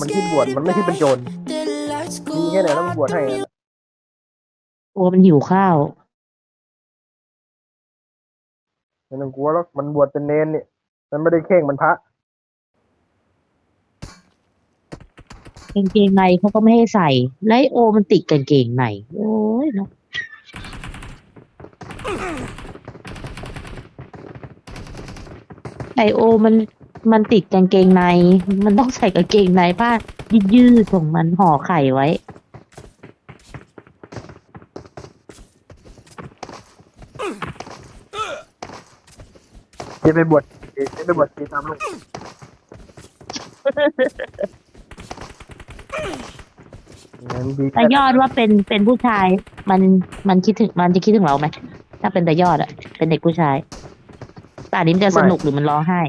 มันคิดบวชมันไม่คิดเป็นโจรมีแค่ไหนแล้วมันบวชให้อะโอ้มันหิวข้าว ไม่ต้องกลัวหรอกมันบวชเป็นเนนเนี่ยมันไม่ได้เข่งมันพระกางเกงในเขาก็ไม่ให้ใส่แล้วไอ้โอมันติดกางเกงในโอ้ยเนาะไอโอมัน มันติดกางเกงใน มันต้องใส่กางเกงในผ้ายืดๆของมันห่อไข่ไว้เจะไปบวชเจะไปบวชชีตามลูกงั้นดีแต่ยอดว่าเป็นเป็นผู้ชาย มันมันคิดถึงมันจะคิดถึงเราไหมถ้าเป็นแต่ยอดอะเป็นเด็กผู้ชายตานี้มันจะสนุกหรือมันร้องไห้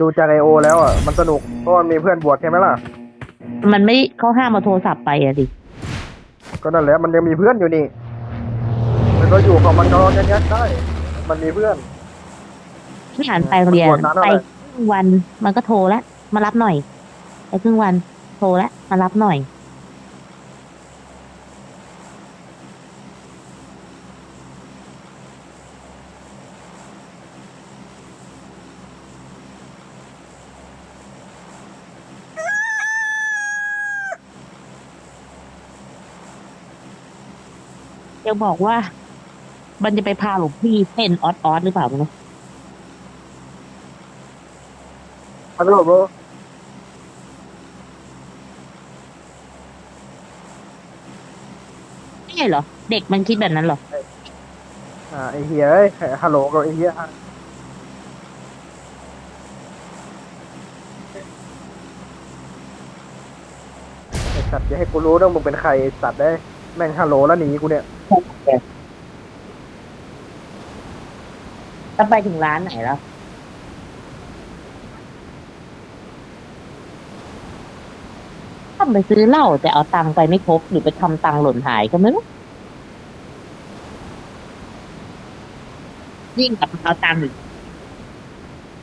ดูจากไอโอแล้วอะมันสนุกเพราะมันมีเพื่อนบวชใช่ไหมล่ะ มันไม่เขาห้ามมาโทรศัพท์ไปอะดิก็นั่นแหละมันยังมีเพื่อนอยู่นี่ มันก็อยู่ของมันก็แยกๆได้ มันมีเพื่อน ที่อ่านไปโรงเรียนมันปวดนานเท่าไปไหร่ครึ่งวันมันก็โทรแล้วมารับหน่อยไปครึ่งวัน โทรแล้วมารับหน่อย ยังบอกว่า มันจะไปพาหลวงพี่เต้นออดออดหรือเปล่าไม่รู้ฮัลโหลโบรไม่ใช่เหรอ เด็กมันคิดแบบนั้นเหรอ อ่าไอเฮียเอ้ยฮัลโหลกับไอเฮียไอสัตว์อย่าให้กูรู้นะมึงเป็นใครไอ้สัตว์ได้ยแม่งฮัลโหลแล้วหนีกูเนี่ย ถ้าไปถึงร้านไหนแล้ว ถ้าไปซื้อเหล้าแต่เอาตังค์ไปไม่ครบ หรือไปทำตังค์หล่นหายก็ไม่รู้ยิ่งกลับมาเอาตังค์อีก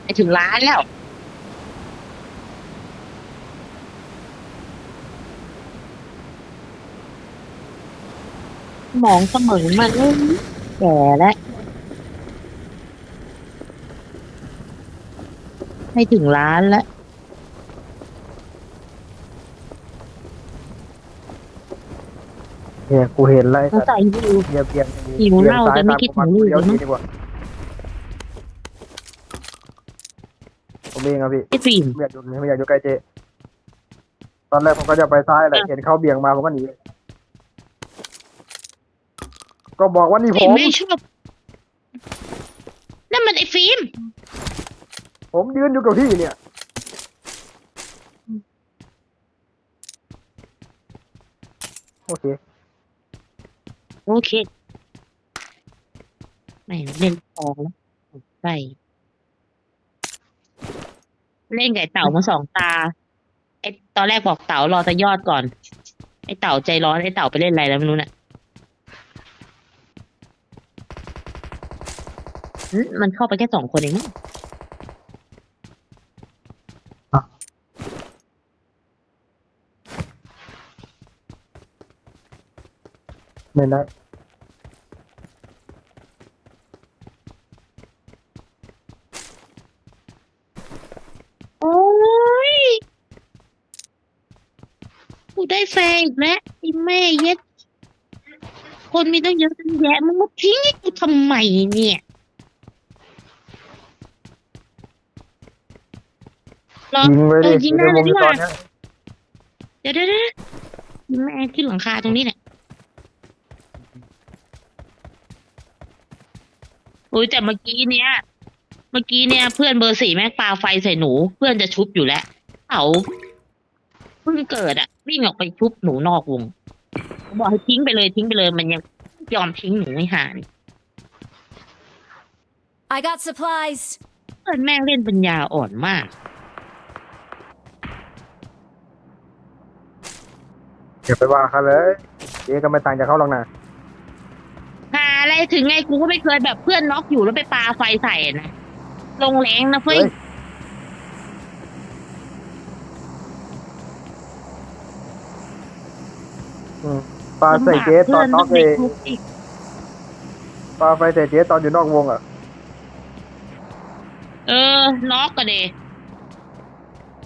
ไปถึงร้านแล้วมองเสมอมันเอ้ยแก่แล้ว ให้ถึงร้านแล้วเฮียกูเห็นแล้วไอ้ต้องสัตว์ใส่หิวเฮียเบียงหิวเหล้าแต่ไม่คิดถึงลูกเดียวเลยมั้งดีกว่าผมเองครับพี่ไอ้ฟิล์มไม่อยากอยู่ไม่อยากอยู่ใกล้เจ ตอนแรกผมก็จะไปซ้ายแหละเห็นเขาเบี่ยงมาผมก็หนีก็บอกว่านี่ผฟิล์มมไม่ชอบนั่นมันไอ้ฟิล์ม ผมยืนอยู่กับที่เนี่ย โอเค โอเค ไม่เล่นทองแล้วใส่เล่นไก่เต่ามาสองตา ไอ้ตอนแรกบอกเต่ารอแต่ยอดก่อน ไอ้เต่าใจร้อนไอ้เต่าไปเล่นอะไรแล้วไม่รู้น่ะหึมันเข้าไปแค่สองคนเองมั้ง ไม่ได้โอ้ยกูได้แฟนอีกแล้วไอ้แม่เย็ด คนมีตั้งเยอะตั้งแยะมึงมาทิ้งให้กูทำไมเนี่ยเหรอยิงไปดิเออยิงได้เลยดีกว่าตอนเนี้ยเดี๋ยวเดี๋ยวเดี๋ยวยิงแม่ขึ้นหลังคาตรงนี้เนี่ยโอ้ยแต่เมื่อกี้เนี่ยเมื่อกี้เนี่ยเพื่อนเบอร์สี่แม่งปาไฟใส่หนู เพื่อนจะชุบอยู่แล้วเขาเพิ่งเกิดอะวิ่งออกไปชุบหนูนอกวงบอกให้ทิ้งไปเลยทิ้งไปเลยมันยังยอมทิ้งหนูไม่หาน I got supplies. เพื่อนแม่งเล่นปัญญาอ่อนมาก อย่าไปว่าเขาเลยเจ๊ก็ไม่ต่างจากเขาหรอกนะหาอะไร ถึงไงกูก็ไม่เคยแบบเพื่อนน็อกอยู่แล้วไปปาไฟใส่นะลงแรงนะเฟ้ย เฮ้ย อืปาใส่เจ๊ตอนน็อกเองปาไฟใส่เจ๊ตอนอยู่นอกวงอะ เออ น็อกก็เดย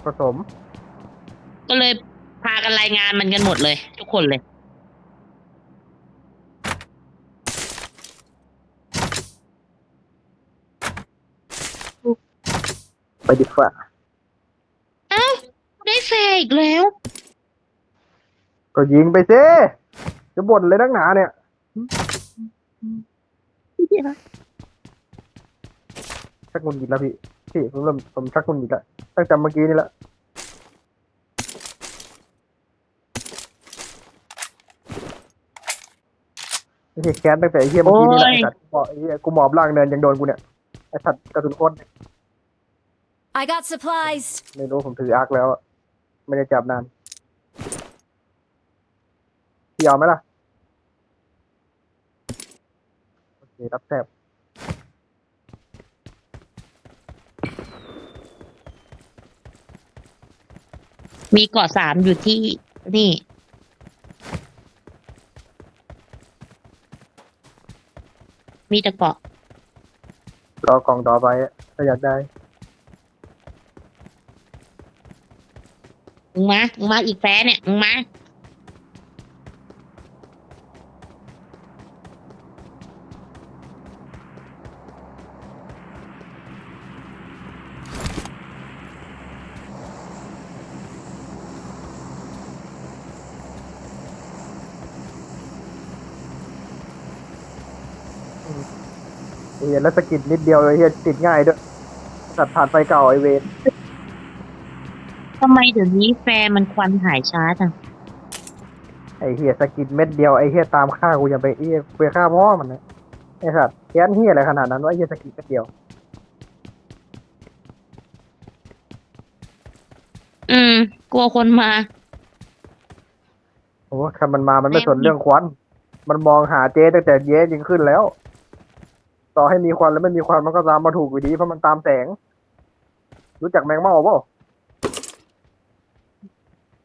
ผสม ก็เลยพากันรายงานมันกันหมดเลย ทุกคนเลย ดีกว่าเอ้าได้แฟร์อีกแล้ว ก็ยิงไปซิจะบ่นเลยนักหนาเนี่ย ชักงุนกิดแล้วพี่ พี่ผมเริ่มผมชักงุนกิดแล้วตั้งแต่เมื่อกี้นี่แหละไม่ใช่แค้นตั้งแต่ไอ้เฮียเมื่อกี้นี่แหละโอ้ยไอ้สัตว์กูบอกไอ้เฮียกูหมอบล่างเนินยังโดนกูเนี่ย ไอ้สัตว์กระสุนก้น I got supplies. ไม่รู้ผมถืออาร์คแล้วอะไม่ได้จับนานพี่เอาไหมล่ะ โอเครับแทบ มีเกาะสามอยู่ที่นี่ มีแต่เกาะ รอกล่องต่อไปอะถ้าอยากได้ มึงมามึงมาอีกแฟร์เนี่ยมึงมาเฮียแล้วสะกิดนิดเดียวไอ้เฮียติดง่ายด้วยสัตัดผ่านไฟเก่าไอเวน ทำไมเดี๋ยวนี้แฟร์มันควันหายช้าจัง ไอ้เฮียสะกิดเม็ดเดียวไอ้เฮียตามฆ่ากูยังไปไอ้เฮียไปฆ่าพ่อมันนะไอ้สัตว์แค้นเฮียอะไรขนาดนั้นวะไอ้เฮียสะกิดเม็ดเดียวอืม กลัวคนมา โอ้ถ้ามันมามันไม่แม่งสนเรื่องควัน มันมองหาเจ๊ตั้งแต่เจ๊ยิงขึ้นแล้ว ต่อให้มีควันแล้วไม่มีควันมันก็ตามมาถูกอยู่ดีเพราะมันตามแสง รู้จักแมงเม่าเปล่า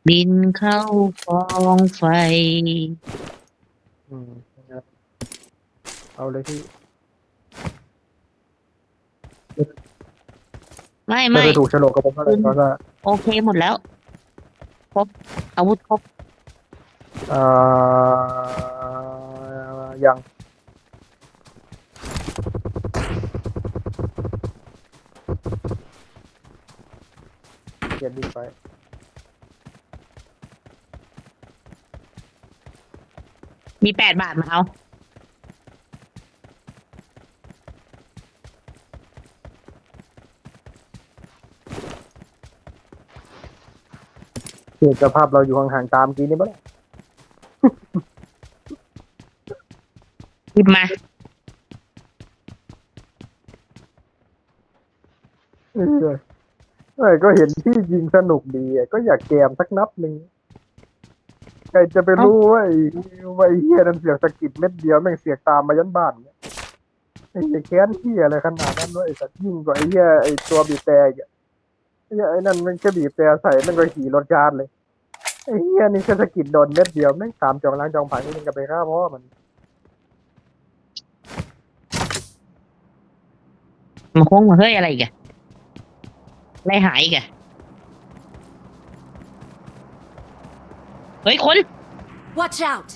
บินเข้ากองไฟ อืมเอาเลยพี่ไม่ไม่ไม่ไปถูกโฉลกกับผมเท่าไหร่เพราะว่าโอเคหมดแล้ว ครบ อาวุธครบ เอ่อยัง เขียนดีไป มีแปดบาทมาเอาเห็นสภาพเราอยู่ห่างๆตามกี้นี่บ้างหยิบมา เออเอ้ยก็เห็นพี่ยิงสนุกดีอะก็อยากแกมสักนัดหนึ่งใค รจะไปรู้ว่าไอ้ว่าไอ้เฮียนั่นเสียงสะกิดเม็ดเดียวแม่งเสียงตามมายันบ้านเนี่ยไอ้เหี้ยแค้นเฮียอะไรขนาดนั้นวะไอ้สัตว์ยิ่งกว่าไอ้เฮียไอ้ตัวบีบแต่อีกอะไอ้เหี้ยไอ้นั่นมันแค่บีบแต่ใส่มันก็ขี่รถจานเลยไอ้เฮียนี่แค่สะกิดโดนเม็ดเดียวแม่งตามจองล้างจองผ่านนี่มันก็ไปฆ่าพ่อมัน มาโค้งมาเฮ้ยอะไรอีกอะอะไรหายอีกอะ ฮ้ยคน Watch out.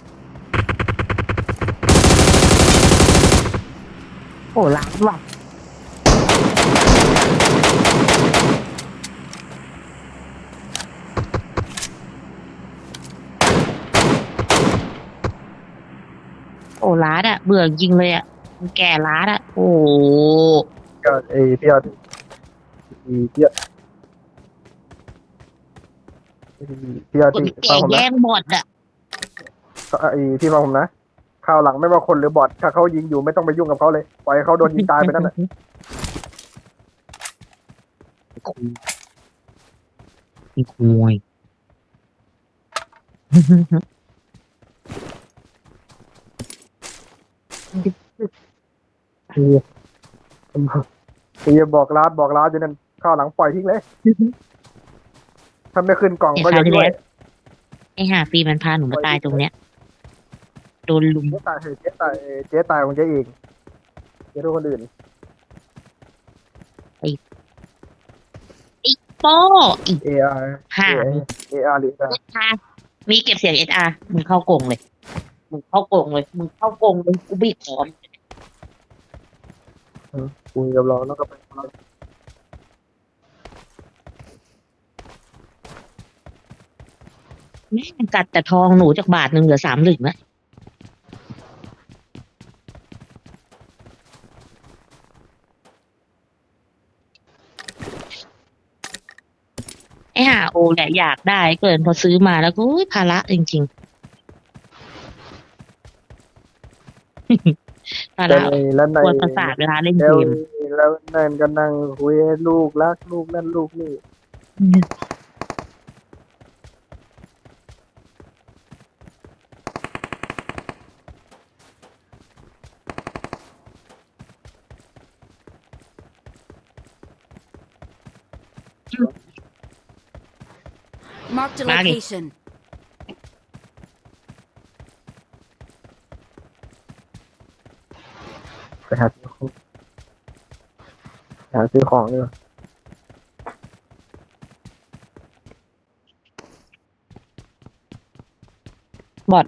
โอ้ล้านว่ะโอ้ล้านอะเบื่อจริงเลยอะมันแก่ล้านอะโอ้โห ก็ไอ้พี่ยอดไอ้พี่ยอด พี่ยอดคนที่แก่ฟังผมแย่นะงหมดอะไอ้พี่ฟังผมนะคราวหลังไม่ว่าคนหรือบอทถ้าเขายิงอยู่ไม่ต้องไปยุ่งกับเขาเลยปล่อยให้เขาโดนยิงตายไปนั่นแหละอีกมวยโอ้ไอ้บอกลาดบอกลาดอยู่นั่นข้าวหลังปล่อยทิ้งเลย ถ้าไม่ขึ้นกล่องไอ้ก็คอราย่าวที่ช่วแล้ยวไอ้อ้ห่าปีมันพาหนูมาตายตรงเนี้ยโดนลุมเจ๊ตายเถอะเจ๊ตายเออเจ๊ตายของเจ๊เองเจ๊รู้คนอื่นโป้อีก AR ห่า AR หรือ AR ค่ะมีเก็บเสียงเอสอาร์มึงเข้ากรงเลย มึงเข้ากรงเลย มึงเข้ากรงเลยกูบีบคอมคุยกับเราแล้วก็ไป แม่งกัดแต่ทองหนูจากบาทหนึ่งเหลือสามหลึงแล้วไอ้ห่าโอแหละอยากได้เกินพอซื้อมาแล้วก็อุ๊ยภาระจริงๆภาแต่ระในแล้วในปวดประสาทเวลาเล่นแล้เกวม แล้วนั่นก็นั่งคุยให้ลูกรักลูกนั่นลูกนี่ Marked a Maggie. location. ไปหาซื้อของหาซื้อของดีกว่าบอด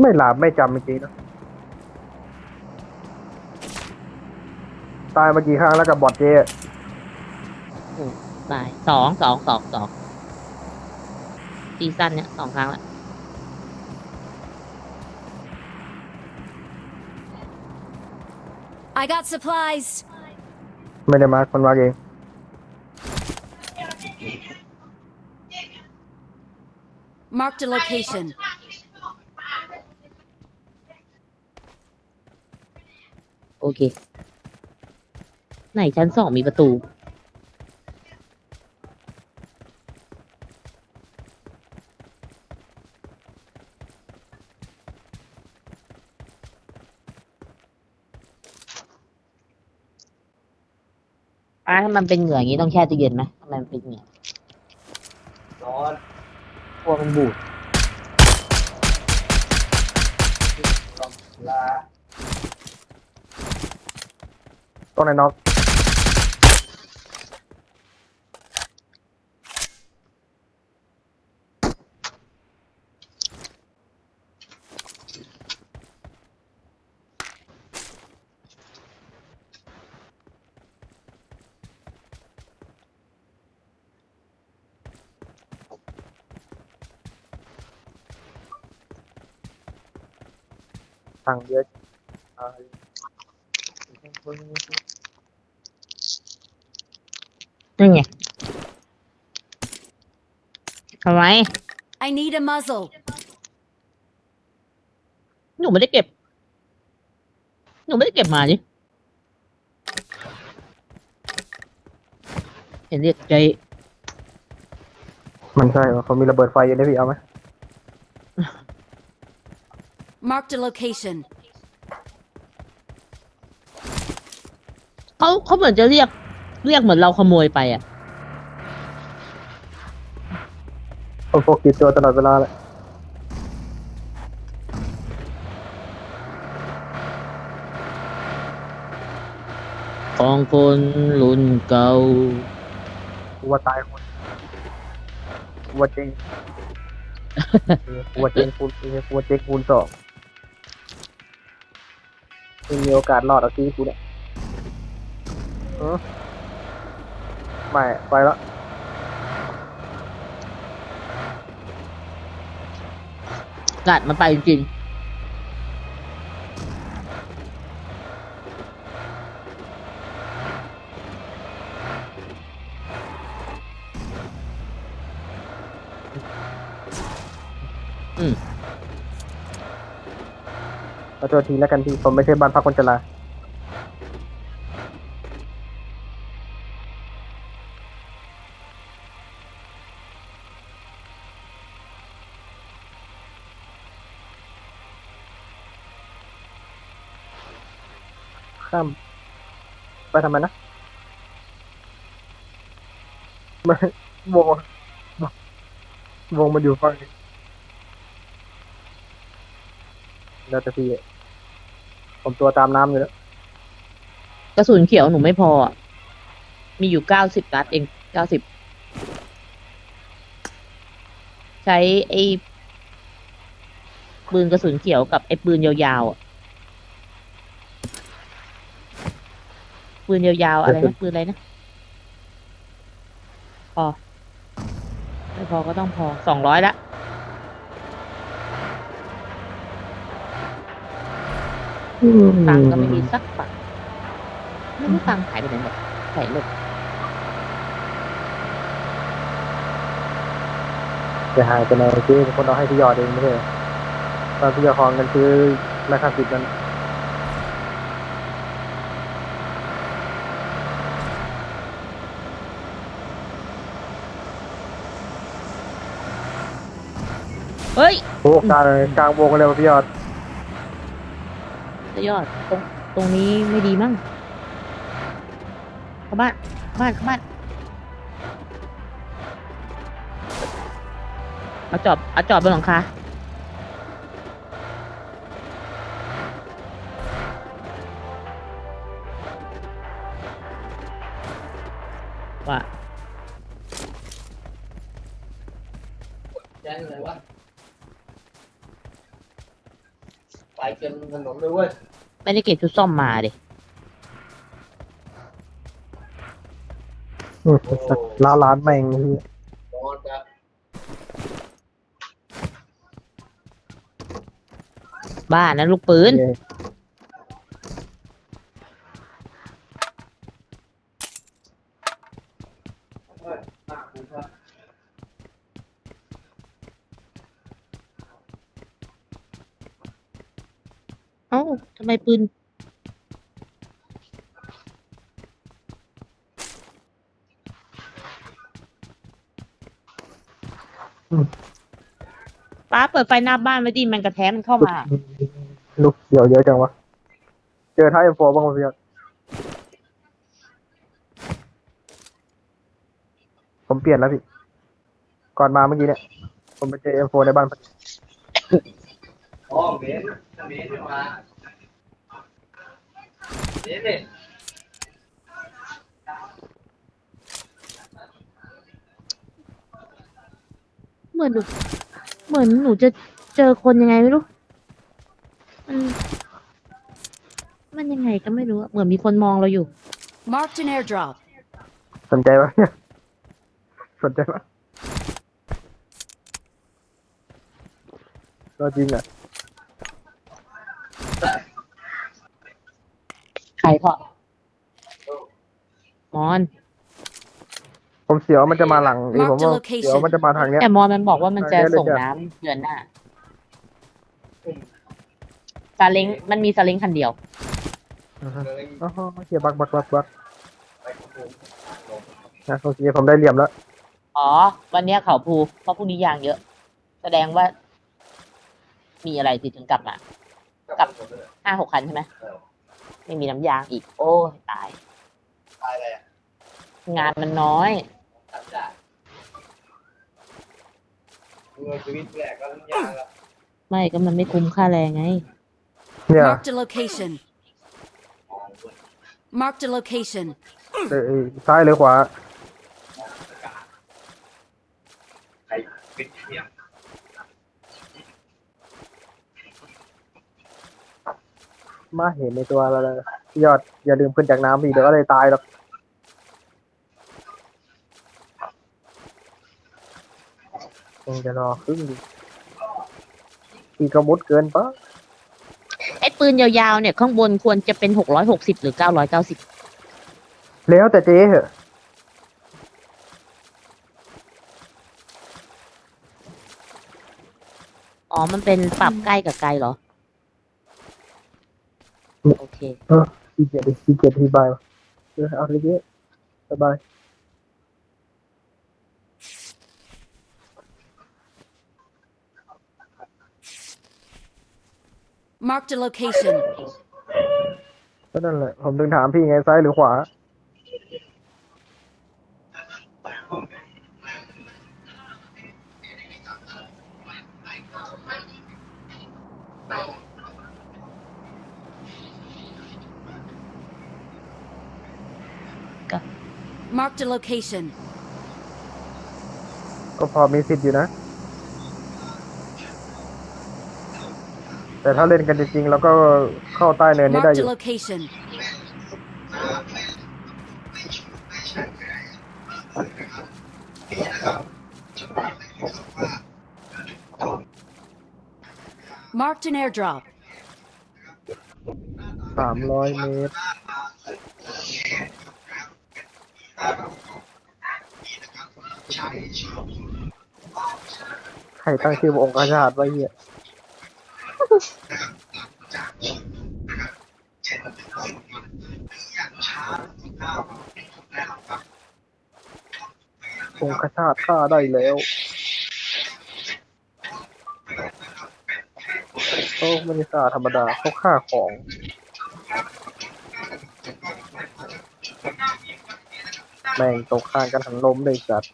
ไม่หลาบไม่จำจริงๆนะ ตายมากี่ครั้งแล้วกับบอดเจ๊ ตายสองสองสองสองซีซั่นเนี้ยสองครั้งละ I got supplies. ไม่ได้มาคนมาเอง Marked a location. โอเค ไหนชั้นสองมีประตู มันเป็นเหงื่ออย่างนี้ต้องแช่ตู้เย็นไหมทำไมมันเป็นเหงื่อร้อนกลัวมันบูดต้องในน็อก สั่งเยอะอ่านั่นไงทำไม I need a muzzle. หนูไม่ได้เก็บ หนูไม่ได้เก็บมาดิเห็นเรียกใจ มันใช่ว่าเขามีระเบิดไฟอยู่ในพี่เอาไหม Marked a location. เขาเขาเหมือนจะเรียกเรียกเหมือนเราขโมยไปอะเขาพกติดตัวตลอดเวลาเลยของคนรุ่นเก่ากูว่าตายคนกูว่าเจ๊งเออกูว่าเจ๊งคูณเออกูว่าเจ๊งคูณสอง ไม่มีโอกาสรอดเอาซีกูเนี่ยเออไม่ไปแล้วกัดมันไปจริงๆอืม ขอโทษทีแล้วกันที่ผมไม่ใช่บ้านพักคนชราข้ามไปทำไมนะไม่วงวงมันอยู่ฝั่งนี้แล้วแต่พี่ ผมตัวตามน้ำอยู่แล้วกระสุนเขียวหนูไม่พออะมีอยู่เก้าสิบนัดเองเก้าสิบใช้ไอ้ปืนกระสุนเขียวกับไอ้ปืนยาวๆอะปืนยาวๆอะไรนะปืนอะไรนะพอไม่พอก็ต้องพอสองร้อยละ ตังค์ก็ไม่มีสักบาทไม่รู้ตังค์หายไปไหนหมดใส่รถจะหายไปไหนซื้อเป็นคนเอาให้พี่ยอดเองไม่ใช่เหรอตอนพี่ยอดของเงินซื้อราคาสิบนั้นเฮ้ย โอ้กลางกลางวงเลยว่ะพี่ยอดจะ ยอดตรงตรงนี้ไม่ดีมั้งเข้าบ้านเข้าบ้านเข้าบ้านเอาจอบเอาจอบบนหลังคาว่าแจ้งเลยวะไปเต็มถนนเลยเว้ย ไม่ได้เก็บชุดซ่อมมาดิอืมล้านล้านแม่งพี่นอนแบบบ้านนั้นลูกปืน เอ้าทำไมปืน ป้าเปิดไฟหน้าบ้านไว้ดิมันกระแทกมันเข้ามา ลูกเขียวเยอะจังวะ เจอท้ายเอ็มโฟบ้างไหมพี่ยอดผมเปลี่ยนแล้วพี่ ก่อนมาเมื่อกี้เนี่ย ผมไปเจอเอ็มโฟในบ้านพอดี อ๋อเบนเบนมาเบนเนี่ยเหมือนหนูเหมือนหนูจะเจอคนยังไงไม่รู้ มันมันยังไงก็ไม่รู้อะเหมือนมีคนมองเราอยู่ Marked an airdrop. สนใจปะสนใจปะก็จริงอะ ใครพอมอนผมเสียวมันจะมาหลังเอยผมว่า Mark the location เสียวมันจะมาทางเนี้ย แต่มอนมันบอกว่ามันจะเดี๋ยวเดี๋ยวส่งน้ำเดือนหน้าซาเล้งมันมีซาเล้งคันเดียวอือฮึอ๋อเขียบักบักบักบักนะโอเคผมได้เหลี่ยมแล้ว อ๋อ วันเนี้ยเขาภูเพราะพรุ่งนี้ยางเยอะ แสดงว่า มีอะไรติดถึงกลับมากับห้าหกคันใช่ไหม ไม่มีน้ำยางอีก โอ้ยตาย ตายอะไรอะงานมันน้อยตัดได้เงินชีวิตแรกก็ต้องยากละไม่ก็มันไม่คุ้มค่าแรงไง เนี่ย Marked a location. Marked a location. เอ้ยซ้ายหรือขวา ใครปิดเสียง มาเห็นในตัวเราเลยพี่ยอดอย่าลืมขึ้นจากน้ำพี่เดี๋ยวก็เลยตายหรอกคงจะรอครึ่งดิพี่ก็มุดเกินปะไอ้ปืนยาวๆเนี่ยข้างบนควรจะเป็นหกร้อยหกสิบหรือเก้าร้อยเก้าสิบแล้วแต่เจ๊เหอะอ๋อ มันเป็นปรับใกล้กับไกลเหรอ โอเคพี่เกียรติพี่เกียรติพี่บายวะเออเอาเลยเจ๊สบาย Marked a location. ก็นั่นแหละ ผมถึงถามพี่ไงซ้ายหรือขวา ไปห้องไหน อะ Marked a location. ก็พอมีสิทธิ์อยู่นะ แต่ถ้าเล่นกันจริงๆแล้วก็เข้าใต้เนินนี้ได้อ Marked a ยู่ location. 'Marked an airdrop. สามร้อยเมตร ใครตั้งชื่อว่าองค์ชาติไว้เหี้ยองคชาติฆ่าได้แล้ว เขาไม่ได้ฆ่าธรรมดาเขาฆ่าของ แม่งตกข้างกันทั้งล้มเลยจัด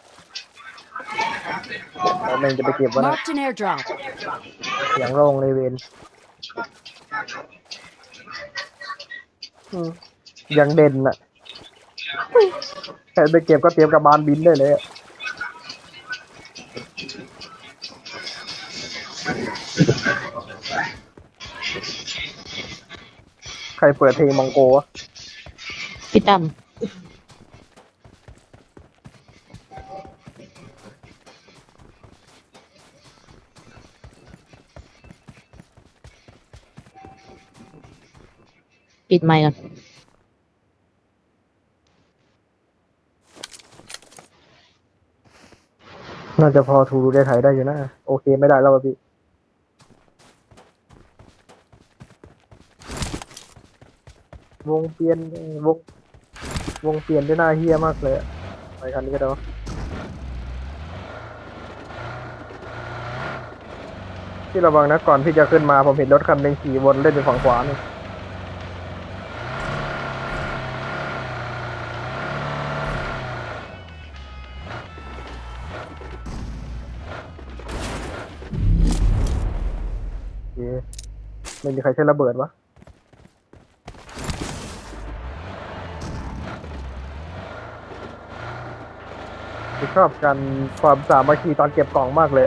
แล้วแม่งจะไปเก็บวะนะ Marked an airdrop. เสียงโล่งเลยเวนอืมยังเด่นน่ะแต่ไปเก็บก็เตรียมกับบานบินได้เลยอะใครเปิดเพลงมองโกวะพี่ตั้ม ปิดไมค์ก่อนน่าจะพอทูรูได้ไทยได้อยู่นะ โอเคไม่ได้แล้วอะพี่ วงเปลี่ยนวงวงเปลี่ยนได้หน้าเฮี้ยมากเลยอะไปคันนี้ก็ได้วะที่ระวังนะก่อนที่จะขึ้นมาผมเห็นรถคันหนึ่งขี่วนเล่นอยู่ฝั่งขวานี่ มีใครใช้ระเบิดวะผมชอบกันความสามัคคีตอนเก็บกล่องมากเลย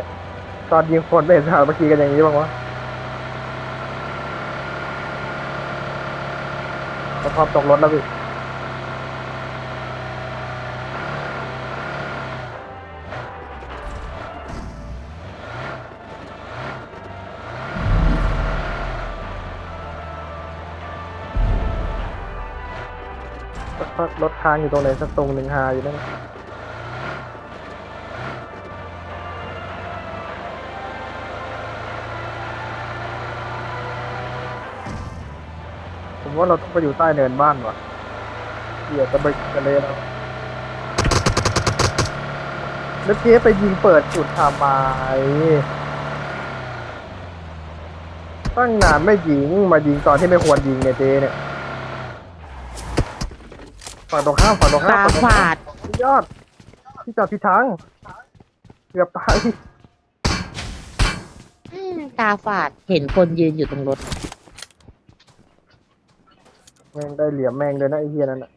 ตอนยิงคนไม่เห็นสามัคคีกันอย่างนี้บ้างวะพอพร้อมตกรถแล้วพี่ ค้างอยู่ตรงไหนสักตรงหนึ่งหาอยู่นั่นผมว่าเราต้องไปอยู่ใต้เนินบ้านว่ะเกียจะไปกันเลยแล้วแล้วเจ๊ไปยิงเปิดจุดทำไมตั้งนานไม่ยิงมายิงตอนที่ไม่ควรยิงเนี่ยเจ๊เนี่ย ฝั่งตรงข้ามฝั่งตรงข้ามตาฝั่งตรงฝาข้ามดสุดยอดที่จอดที่ทางเกือบตายอืมตาฝาดเห็นคนยืนอยู่ตรงรถ แม่งได้เหลี่ยมแม่งเลยนะไอ้เหี้ยนั่นน่ะ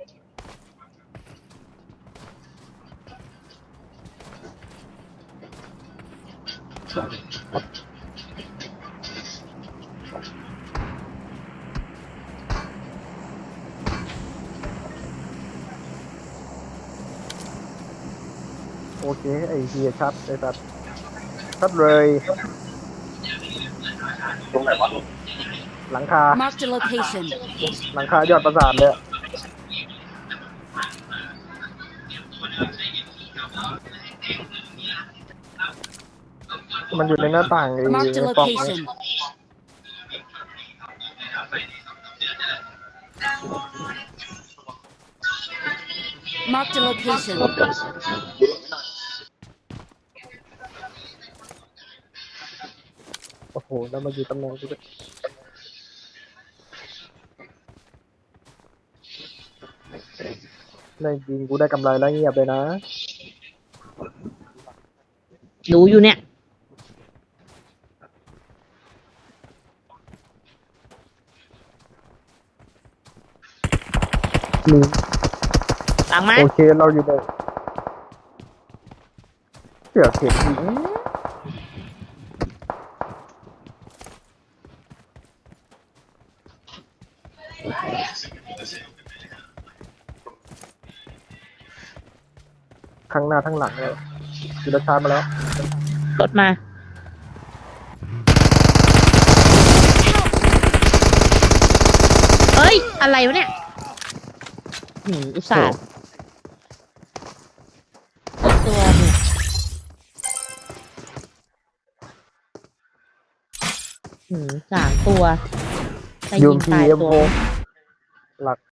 โอเคไอ้เฮียชัดไอ้สัตว์ชัดเลยตรงไหนวะหลังคา Marked a location. หลังคายอดประสาทเลยอะมันอยู่ในหน้าต่างไอ้ Marked a ปล่อง location. Marked a location. โอ้ หแล้วมาอยู่ตำแหน่งกูด้วยได้ยิงกูได้กำไรแล้วเงียบเลยนะรู้อยู่เนี่ยมีหลังมา โอเคเราอยู่ในเสือกเห็นยิงข้าง หน้าทั้งหลังเลยจิรชาติมาแล้วรถมา เอ้ย อะไรวะเนี่ยหืมอุตส่าห์ตัวเนี่ยหืมสามตัวแต่ยูยิงพีตายเอ็มตัวโฟหลัก